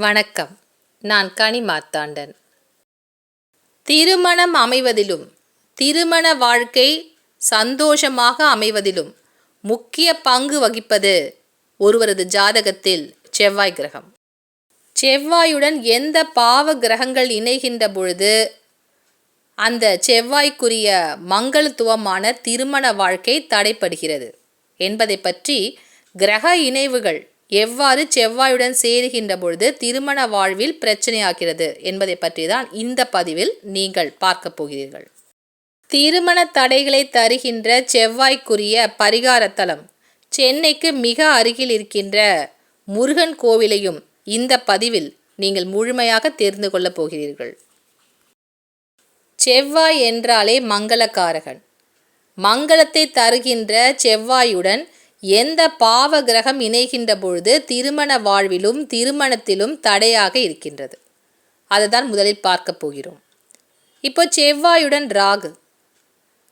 வணக்கம். நான் கனி மார்த்தாண்டன். திருமணம் அமைவதிலும் திருமண வாழ்க்கை சந்தோஷமாக அமைவதிலும் முக்கிய பங்கு வகிப்பது ஒருவரது ஜாதகத்தில் செவ்வாய் கிரகம். செவ்வாயுடன் எந்த பாவ கிரகங்கள் இணைகின்ற பொழுது அந்த செவ்வாய்க்குரிய மங்களத்துவமான திருமண வாழ்க்கை தடைப்படுகிறது என்பதை பற்றி கிரக இணைவுகள் எவ்வாறு செவ்வாயுடன் சேருகின்ற பொழுது திருமண வாழ்வில் பிரச்சனையாகிறது என்பதை பற்றி தான் இந்த பதிவில் நீங்கள் பார்க்க போகிறீர்கள். திருமண தடைகளை தருகின்ற செவ்வாய்க்குரிய பரிகாரத்தலம். சென்னைக்கு மிக அருகில் இருக்கின்ற முருகன் கோவிலையும் இந்த பதிவில் நீங்கள் முழுமையாக தெரிந்து கொள்ளப் போகிறீர்கள். செவ்வாய் என்றாலே மங்களக்காரகன். மங்களத்தை தருகின்ற செவ்வாயுடன் எந்த பாவ கிரகம் இணைகின்ற பொழுது திருமண வாழ்விலும் திருமணத்திலும் தடையாக இருக்கின்றது. அதுதான் முதலில் பார்க்க போகிறோம். இப்போ செவ்வாயுடன் ராகு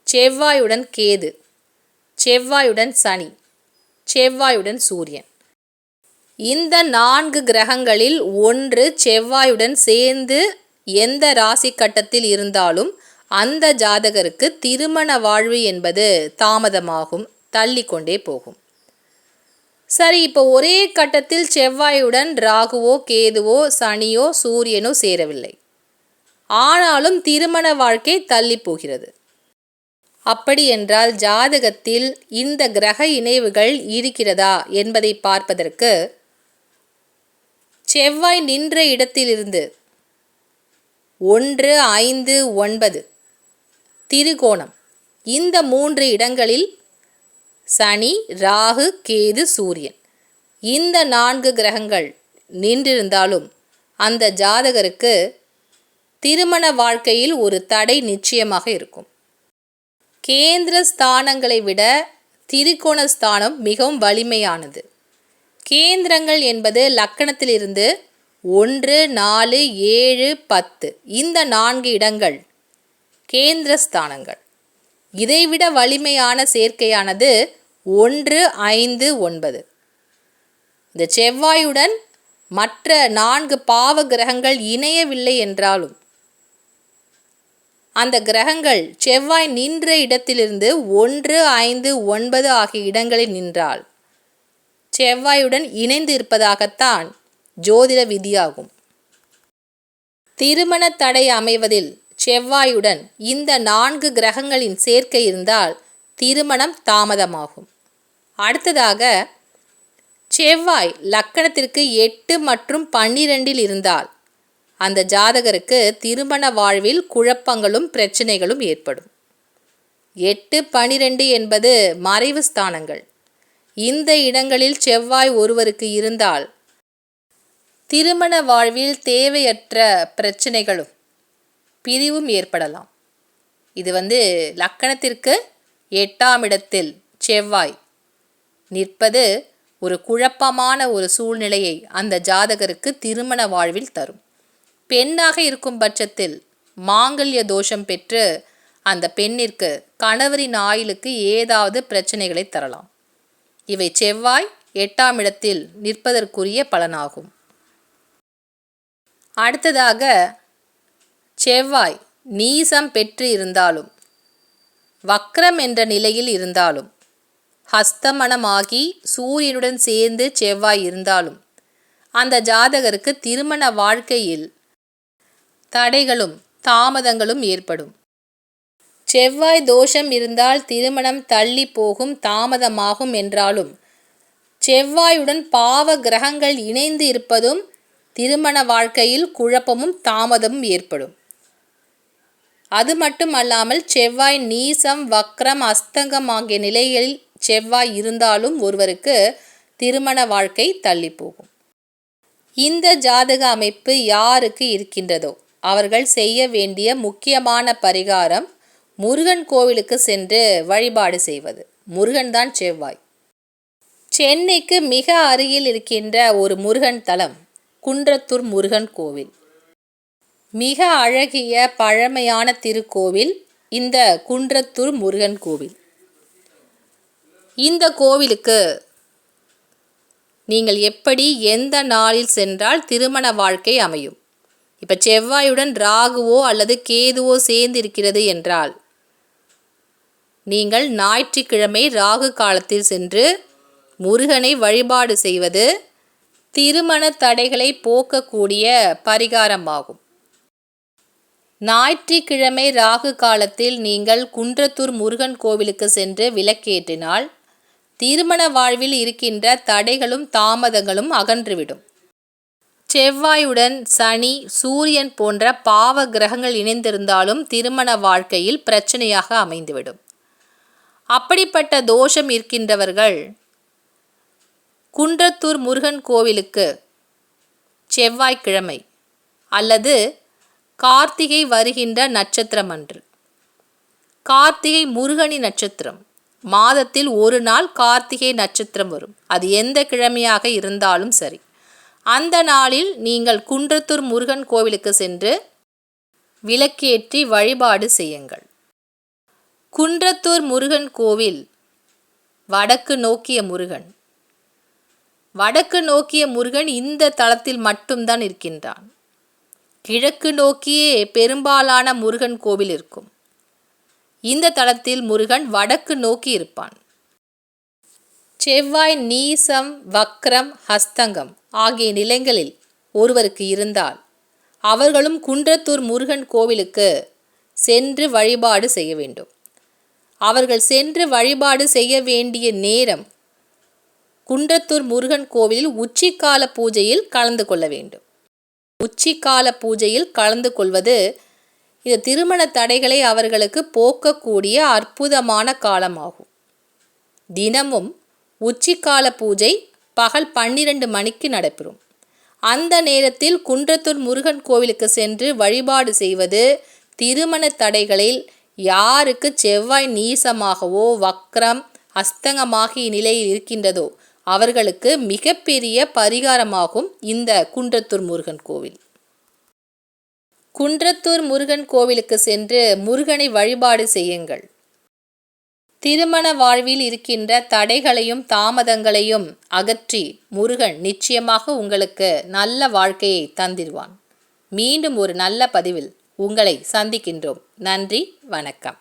செவ்வாயுடன் கேது செவ்வாயுடன் சனி செவ்வாயுடன் சூரியன். இந்த நான்கு கிரகங்களில் ஒன்று செவ்வாயுடன் சேர்ந்து எந்த ராசி கட்டத்தில் இருந்தாலும் அந்த ஜாதகருக்கு திருமண வாழ்வு என்பது தாமதமாகும். தள்ளிக்கொண்டே போகும். சரி இப்போ ஒரே கட்டத்தில் செவ்வாயுடன் ராகுவோ கேதுவோ சனியோ சூரியனோ சேரவில்லை. ஆனாலும் திருமண வாழ்க்கை தள்ளி போகிறது. அப்படி என்றால் ஜாதகத்தில் இந்த கிரக இணைவுகள் இருக்கிறதா என்பதை பார்ப்பதற்கு செவ்வாய் நின்ற இடத்திலிருந்து ஒன்று ஐந்து ஒன்பது திருகோணம். இந்த மூன்று இடங்களில் சனி ராகு கேது சூரியன். இந்த நான்கு கிரகங்கள் நின்றிருந்தாலும் அந்த ஜாதகருக்கு திருமண வாழ்க்கையில் ஒரு தடை நிச்சயமாக இருக்கும். கேந்திர ஸ்தானங்களை விட திரிகோண ஸ்தானம் மிகவும் வலிமையானது. கேந்திரங்கள் என்பது லக்கணத்திலிருந்து ஒன்று நாலு ஏழு பத்து இந்த நான்கு இடங்கள் கேந்திர ஸ்தானங்கள். இதைவிட வலிமையான சேர்க்கையானது ஒன்று ஐந்து ஒன்பது. இந்த செவ்வாயுடன் மற்ற நான்கு பாவ கிரகங்கள் இணையவில்லை என்றாலும் அந்த கிரகங்கள் செவ்வாய் நின்ற இடத்திலிருந்து ஒன்று ஐந்து ஒன்பது ஆகிய இடங்களில் நின்றால் செவ்வாயுடன் இணைந்து இருப்பதாகத்தான் ஜோதிட விதியாகும். திருமண தடை அமைவதில் செவ்வாயுடன் இந்த நான்கு கிரகங்களின் சேர்க்கை இருந்தால் திருமணம் தாமதமாகும். அடுத்ததாக செவ்வாய் லக்கணத்திற்கு எட்டு மற்றும் பன்னிரெண்டில் இருந்தால் அந்த ஜாதகருக்கு திருமண வாழ்வில் குழப்பங்களும் பிரச்சனைகளும் ஏற்படும். எட்டு பனிரெண்டு என்பது மறைவு ஸ்தானங்கள். இந்த இடங்களில் செவ்வாய் ஒருவருக்கு இருந்தால் திருமண வாழ்வில் தேவையற்ற பிரச்சனைகளும் பிரிவும் ஏற்படலாம். இது வந்து லக்கணத்திற்கு எட்டாம் இடத்தில் செவ்வாய் நிற்பது ஒரு குழப்பமான ஒரு சூழ்நிலையை அந்த ஜாதகருக்கு திருமண வாழ்வில் தரும். பெண்ணாக இருக்கும் பட்சத்தில் மாங்கல்ய தோஷம் பெற்று அந்த பெண்ணிற்கு கணவரின் ஆயிலுக்கு ஏதாவது பிரச்சனைகளை தரலாம். இவை செவ்வாய் எட்டாம் இடத்தில் நிற்பதற்குரிய பலனாகும். அடுத்ததாக செவ்வாய் நீசம் பெற்று இருந்தாலும் வக்ரம் என்ற நிலையில் இருந்தாலும் ஹஸ்தமனமாகி சூரியனுடன் சேர்ந்து செவ்வாய் இருந்தாலும் அந்த ஜாதகருக்கு திருமண வாழ்க்கையில் தடைகளும் தாமதங்களும் ஏற்படும். செவ்வாய் தோஷம் இருந்தால் திருமணம் தள்ளி போகும் தாமதமாகும் என்றாலும் செவ்வாயுடன் பாவ கிரகங்கள் இணைந்து இருப்பதும் திருமண வாழ்க்கையில் குழப்பமும் தாமதமும் ஏற்படும். அது மட்டுமல்லாமல் செவ்வாய் நீசம் வக்ரம் அஸ்தங்கம் ஆகிய நிலைகளில் செவ்வாய் இருந்தாலும் ஒருவருக்கு திருமண வாழ்க்கை தள்ளி போகும். இந்த ஜாதக அமைப்பு யாருக்கு இருக்கின்றதோ அவர்கள் செய்ய வேண்டிய முக்கியமான பரிகாரம் முருகன் கோவிலுக்கு சென்று வழிபாடு செய்வது. முருகன் தான் செவ்வாய். சென்னைக்கு மிக அருகில் இருக்கின்ற ஒரு முருகன் தலம் குன்றத்தூர் முருகன் கோவில். மிக அழகிய பழமையான திருக்கோவில் இந்த குன்றத்தூர் முருகன் கோவில். இந்த கோவிலுக்கு நீங்கள் எப்படி எந்த நாளில் சென்றால் திருமண வாழ்க்கை அமையும்? இப்போ செவ்வாயுடன் ராகுவோ அல்லது கேதுவோ சேர்ந்து இருக்கிறது என்றால் நீங்கள் ஞாயிற்றுக்கிழமை ராகு காலத்தில் சென்று முருகனை வழிபாடு செய்வது திருமண தடைகளை போக்கக்கூடிய பரிகாரமாகும். ஞாயிற்றுக்கிழமை ராகு காலத்தில் நீங்கள் குன்றத்தூர் முருகன் கோவிலுக்கு சென்று விளக்கேற்றினால் திருமண வாழ்வில் இருக்கின்ற தடைகளும் தாமதங்களும் அகன்றுவிடும். செவ்வாயுடன் சனி சூரியன் போன்ற பாவ கிரகங்கள் இணைந்திருந்தாலும் திருமண வாழ்க்கையில் பிரச்சனையாக அமைந்துவிடும். அப்படிப்பட்ட தோஷம் இருக்கின்றவர்கள் குன்றத்தூர் முருகன் கோவிலுக்கு செவ்வாய்க்கிழமை அல்லது கார்த்திகை வருகின்ற நட்சத்திரம் அன்று கார்த்திகை முருகனி நட்சத்திரம். மாதத்தில் ஒரு நாள் கார்த்திகை நட்சத்திரம் வரும். அது எந்த கிழமையாக இருந்தாலும் சரி. அந்த நாளில் நீங்கள் குன்றத்தூர் முருகன் கோவிலுக்கு சென்று விளக்கேற்றி வழிபாடு செய்யுங்கள். குன்றத்தூர் முருகன் கோவில் வடக்கு நோக்கிய முருகன். வடக்கு நோக்கிய முருகன் இந்த தளத்தில் மட்டும்தான் இருக்கின்றான். கிழக்கு நோக்கியே பெரும்பாலான முருகன் கோவில் இருக்கும். இந்த தளத்தில் முருகன் வடக்கு நோக்கி இருப்பான். செவ்வாய் நீசம் வக்ரம் ஹஸ்தங்கம் ஆகிய நிலங்களில் ஒருவருக்கு இருந்தால் அவர்களும் குன்றத்தூர் முருகன் கோவிலுக்கு சென்று வழிபாடு செய்ய வேண்டும். அவர்கள் சென்று வழிபாடு செய்ய வேண்டிய நேரம் குன்றத்தூர் முருகன் கோவிலில் உச்சிக்கால பூஜையில் கலந்து கொள்ள வேண்டும். உச்சிக்கால பூஜையில் கலந்து கொள்வது. இந்த திருமண தடைகளை அவர்களுக்கு போக்கக்கூடிய அற்புதமான காலமாகும். தினமும் உச்சிக்கால பூஜை பகல் பன்னிரண்டு மணிக்கு நடைபெறும். அந்த நேரத்தில் குன்றத்தூர் முருகன் கோவிலுக்கு சென்று வழிபாடு செய்வது திருமண தடைகளில் யாருக்கு செவ்வாய் நீசமாகவோ வக்ரம் அஸ்தங்கமாகிய நிலையில் இருக்கின்றதோ அவர்களுக்கு மிகப்பெரிய பரிகாரமாகும் இந்த குன்றத்தூர் முருகன் கோவில். குன்றத்தூர் முருகன் கோவிலுக்கு சென்று முருகனை வழிபாடு செய்யுங்கள். திருமண வாழ்வில் இருக்கின்ற தடைகளையும் தாமதங்களையும் அகற்றி முருகன் நிச்சயமாக உங்களுக்கு நல்ல வாழ்க்கையை தந்திருவான். மீண்டும் ஒரு நல்ல பதிவில் உங்களை சந்திக்கின்றோம். நன்றி வணக்கம்.